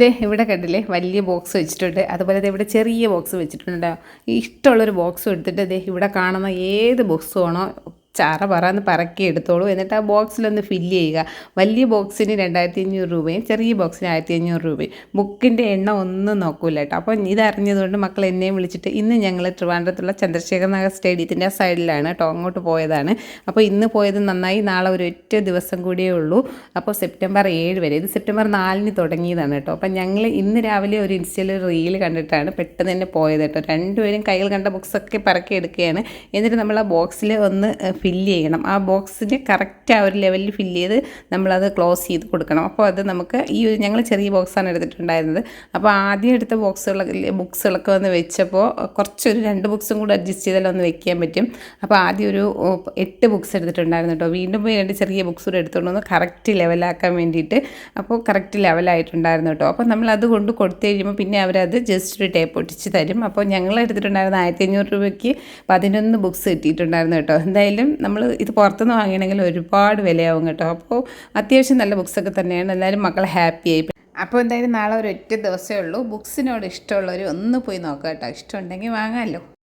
ദേ ഇവിടെ കണ്ടില്ലേ? വലിയ ബോക്സ് വെച്ചിട്ടുണ്ട്. അതുപോലെ ഇവിടെ ചെറിയ ബോക്സ് വെച്ചിട്ടുണ്ട് ഇഷ്ടമുള്ളൊരു ബോക്സ് എടുത്തിട്ട് ദേ ഇവിടെ കാണുന്ന ഏത് ബോക്സ് വേണോ ചാറ പറന്ന് പറക്കി എടുത്തോളൂ. എന്നിട്ട് ആ ബോക്സിലൊന്ന് ഫില്ല് ചെയ്യുക. വലിയ ബോക്സിന് രണ്ടായിരത്തി അഞ്ഞൂറ് രൂപയും ചെറിയ ബോക്സിന് ആയിരത്തി അഞ്ഞൂറ് രൂപയും. ബുക്കിന്റെ എണ്ണം ഒന്നും നോക്കൂല കേട്ടോ. അപ്പോൾ ഇതറിഞ്ഞതുകൊണ്ട് മക്കൾ എന്നെയും വിളിച്ചിട്ട് ഇന്ന് ഞങ്ങൾ ട്രിവാൻഡ്രത്തുള്ള ചന്ദ്രശേഖർ നഗർ സ്റ്റേഡിയത്തിന്റെ ആ സൈഡിലാണ് കേട്ടോ. അങ്ങോട്ട് പോയതാണ്. അപ്പോൾ ഇന്ന് പോയത് നന്നായി. നാളെ ഒരു ഒറ്റ ദിവസം കൂടിയേ ഉള്ളൂ. അപ്പോൾ സെപ്റ്റംബർ ഏഴ് വരെ. ഇത് സെപ്റ്റംബർ നാലിന് തുടങ്ങിയതാണ് കേട്ടോ. അപ്പോൾ ഞങ്ങൾ ഇന്ന് രാവിലെ ഒരു ഇൻസ്റ്റയിൽ റീൽ കണ്ടിട്ടാണ് പെട്ടെന്ന് തന്നെ പോയത് കേട്ടോ. രണ്ടുപേരും കയ്യിൽ കണ്ട ബുക്സൊക്കെ പറക്കി എടുക്കുകയാണ്. എന്നിട്ട് നമ്മൾ ആ ബോക്സിൽ ഒന്ന് ഫില്ല് ചെയ്യണം. ആ ബോക്സിന് കറക്റ്റ് ആ ഒരു ലെവലിൽ ഫില്ല് ചെയ്ത് നമ്മളത് ക്ലോസ് ചെയ്ത് കൊടുക്കണം. അപ്പോൾ അത് നമുക്ക് ഈ ഒരു ഞങ്ങൾ ചെറിയ ബോക്സാണ് എടുത്തിട്ടുണ്ടായിരുന്നത്. അപ്പോൾ ആദ്യം എടുത്ത ബോക്സുകളൊക്കെ ബുക്സുകളൊക്കെ വന്ന് വെച്ചപ്പോൾ കുറച്ചൊരു രണ്ട് ബുക്സും കൂടെ അഡ്ജസ്റ്റ് ചെയ്താലും ഒന്ന് വെക്കാൻ പറ്റും. അപ്പോൾ ആദ്യം ഒരു എട്ട് ബുക്സ് എടുത്തിട്ടുണ്ടായിരുന്നു കേട്ടോ. വീണ്ടും പോയി രണ്ട് ചെറിയ ബുക്സ് കൂടെ എടുത്തുകൊണ്ട് വന്ന് കറക്റ്റ് ലെവലാക്കാൻ വേണ്ടിയിട്ട് അപ്പോൾ കറക്റ്റ് ലെവലായിട്ടുണ്ടായിരുന്നു കേട്ടോ. അപ്പോൾ നമ്മൾ അത് കൊണ്ട് കൊടുത്തു കഴിയുമ്പോൾ പിന്നെ അവരത് ജസ്റ്റ് ഒരു ടേപ്പ് ഒട്ടിച്ച് തരും. അപ്പോൾ ഞങ്ങൾ എടുത്തിട്ടുണ്ടായിരുന്ന ആയിരത്തി അഞ്ഞൂറ് രൂപയ്ക്ക് പതിനൊന്ന് ബുക്സ് കിട്ടിയിട്ടുണ്ടായിരുന്നു കേട്ടോ. എന്തായാലും നമ്മൾ ഇത് പുറത്തുനിന്ന് വാങ്ങണമെങ്കിൽ ഒരുപാട് വിലയാവും കേട്ടോ. അപ്പോൾ അത്യാവശ്യം നല്ല ബുക്സൊക്കെ തന്നെയാണ്. എല്ലാവരും മക്കൾ ഹാപ്പി ആയി. അപ്പോൾ എന്തായാലും നാളെ ഒരു ഒറ്റ ദിവസമേ ഉള്ളൂ. ബുക്സിനോട് ഇഷ്ടമുള്ളവർ ഒന്ന് പോയി നോക്കാം കേട്ടോ. ഇഷ്ടമുണ്ടെങ്കിൽ വാങ്ങാമല്ലോ